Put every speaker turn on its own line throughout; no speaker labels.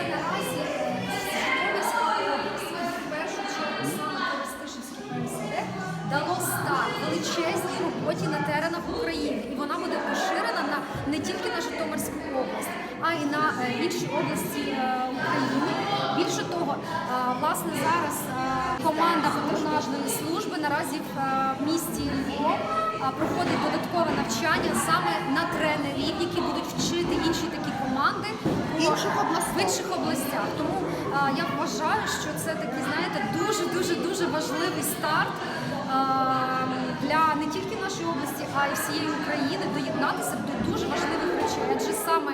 це наразі в першу чергу дало старт величезній роботі на теренах України. І вона буде поширена на не тільки на Житомирську область, а й на е, інші області е, України. Більше того, е, власне зараз команда патронажної служби наразі в місті Львов проходить додаткове навчання саме на тренерів, які будуть вчити інші такі команди
В інших областях.
в інших областях. Тому а, я вважаю, що це такий, знаєте, дуже дуже дуже важливий старт а, для не тільки нашої області, а й всієї України доєднатися до дуже важливих речей. Адже саме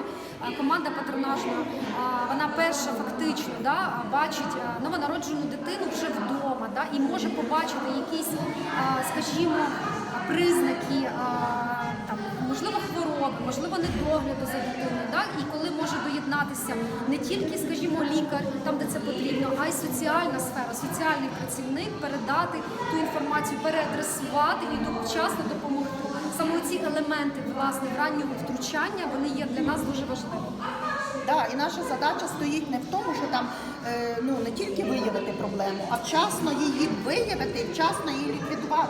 команда патронажна, а, вона перша фактично да, бачить новонароджену дитину вже вдома, да, і може побачити якісь, а, скажімо, признаки. Там, можливо, хвороби, можливо, недогляду за дитиною, да? і коли може доєднатися не тільки, скажімо, лікар, там, де це потрібно, а й соціальна сфера, соціальний працівник передати ту інформацію, переадресувати і вчасно допомогти. Саме ці елементи власне раннього втручання вони є для нас дуже важливими.
Да, і наша задача стоїть не в тому, що там е, ну не тільки виявити проблему, а вчасно її виявити і вчасно її ліквідувати,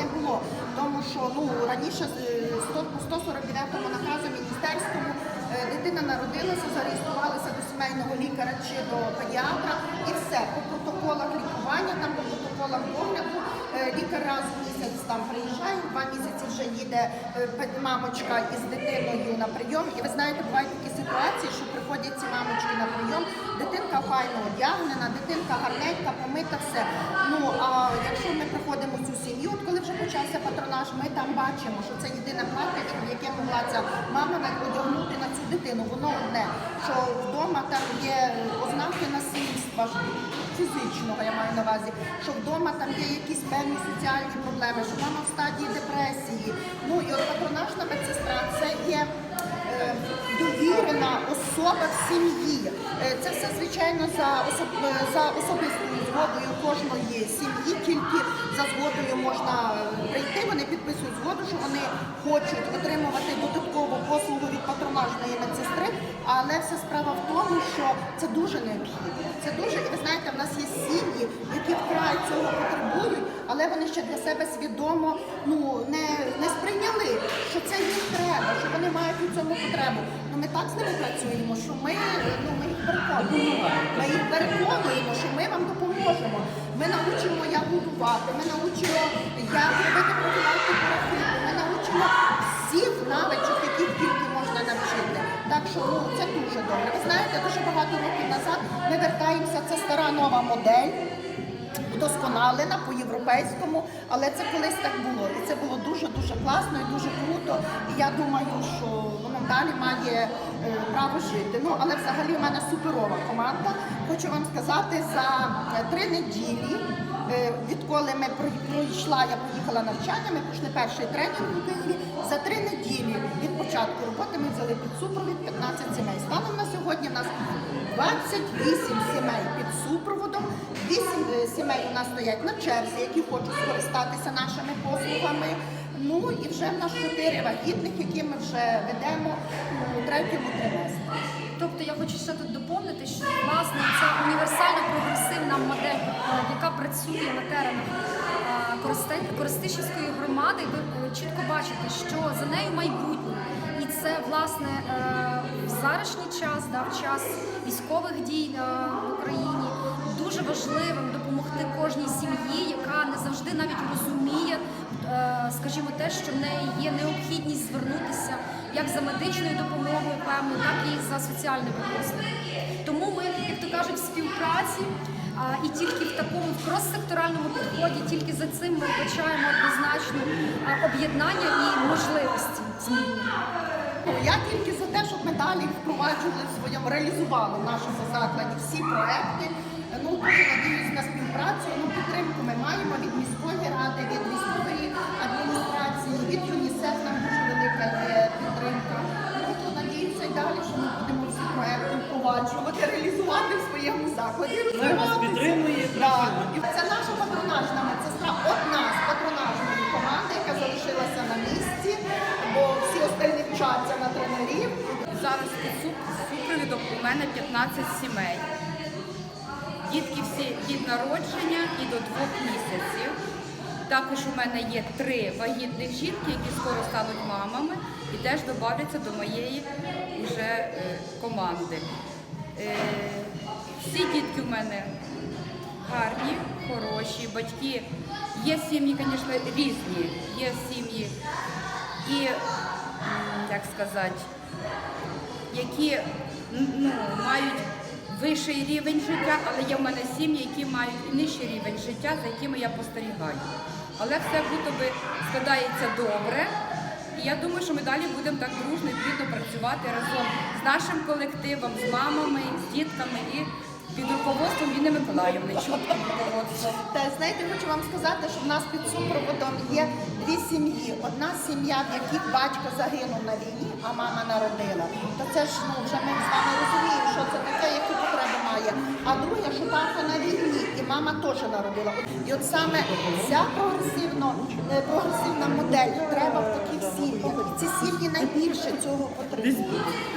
не було. Тому що ну раніше е, 100 по 149 наказу міністерському е, дитина народилася, зареєструвалася до сімейного лікаря чи до педіатра, і все по протоколах лікування, там по протоколах догляду. е, Лікар раз в місяць там приїжджає, два місяці вже їде е, мамочка із дитиною на прийом. І ви знаєте, бувають такі ситуації, що приходять ці мамочки на дитинка файно одягнена, дитинка гарненька, помита все. Ну а якщо ми приходимо в цю сім'ю, от коли вже почався патронаж, ми там бачимо, що це єдине платячко, яке могла ця мама одягнути на цю дитину. Воно одне, що вдома там є ознаки насильства фізичного, я маю на увазі, що вдома там є якісь певні соціальні проблеми, що мама в стадії депресії. Ну і от патронажна медсестра це є е, довірена особа в сім'ї. Е, Це все, звичайно, за, е, за особистою згодою кожної сім'ї, тільки за згодою можна е, прийти, вони підписують згоду, що вони хочуть отримувати додаткову послугу від патронажної медсестри, але вся справа в тому, що це дуже необхідно. Це дуже, і ви знаєте, в нас є сім'ї, які вкрай цього потребують, але вони ще для себе свідомо ну, не, не сприйняли, що це їм треба, що вони мають у цьому потребу. Ну ми так з ними працюємо, що ми, ну, ми їх переконуємо. Ми їх переконуємо, що ми вам допоможемо. Ми навчимо, як будувати, ми навчимо, як робити профілактику рахунку, ми навчимо всіх навичок, яких тільки можна навчити. Так що ну, це дуже добре. Ви знаєте, дуже багато років назад ми вертаємося, це стара нова модель. Вдосконалена по-європейському, але це колись так було. І це було дуже-дуже класно і дуже круто. І я думаю, що воно далі має е, право жити. Ну, але взагалі в мене суперова команда. Хочу вам сказати, за е, три неділі, е, відколи ми пройшла, я поїхала навчання, ми пройшли перший тренінг у Києві. За три неділі від початку роботи ми взяли під супровід 15 сімей. Станом на сьогодні в нас 28 сімей під супроводом, 8 е, сімей у нас стоять на черзі, які хочуть скористатися нашими послугами. Ну і вже в нас 4 вагітних, які ми вже ведемо у третьому триместрі.
Тобто я хочу ще тут доповнити, що власне це універсальна прогресивна модель, е, яка працює на теренах е, Коростишівської громади. Ви чітко бачите, що за нею майбутнє. Це власне е, в зарашній час, да, в час військових дій е, в Україні дуже важливим допомогти кожній сім'ї, яка не завжди навіть розуміє, е, скажімо, те, що в неї є необхідність звернутися як за медичною допомогою, певно, так і за соціальними послугами. Тому ми, як то кажуть, в співпраці і тільки в такому крос-секторальному підході, тільки за цим ми вбачаємо однозначно об'єднання і можливості зміни.
Я тільки за те, щоб ми далі впроваджували в своєму, реалізували в нашому закладі всі проекти. Ну, дуже надіюсь на співпрацю. Ну, підтримку ми маємо від міської ради, від військової адміністрації, від ЮНІСЕФ нам дуже велика є підтримка. Ну, то надіюся і далі, що ми будемо всі проекти впроваджувати, реалізувати в своєму закладі.
Ми вас підтримуємо. Суп- у мене 15 сімей. Дітки всі від народження і до двох місяців. Також у мене є три вагітних жінки, які скоро стануть мамами і теж додаються до моєї вже е, команди. Е, всі дітки у мене гарні, хороші, батьки. Є сім'ї, звісно, різні. Є сім'ї і, як сказати, які ну, мають вищий рівень життя, але є в мене сім'ї, які мають нижчий рівень життя, за якими я спостерігаю. Але все би складається добре. І я думаю, що ми далі будемо так дружно і плідно працювати разом з нашим колективом, з мамами, з дітками і під руководством Віни Миколаївни. чутким руководством.
Та знаєте, хочу вам сказати, що в нас під супроводом є дві сім'ї. Одна сім'я, в якій батько загинув на війні, а мама народила. То це ж ну вже ми з вами розуміємо, що це таке, які потреби має. А друге, що тато на війні, і мама теж народила. І от саме ця прогресивно, е, прогресивна модель треба в таких сім'ях. Ці сім'ї найбільше цього потребують.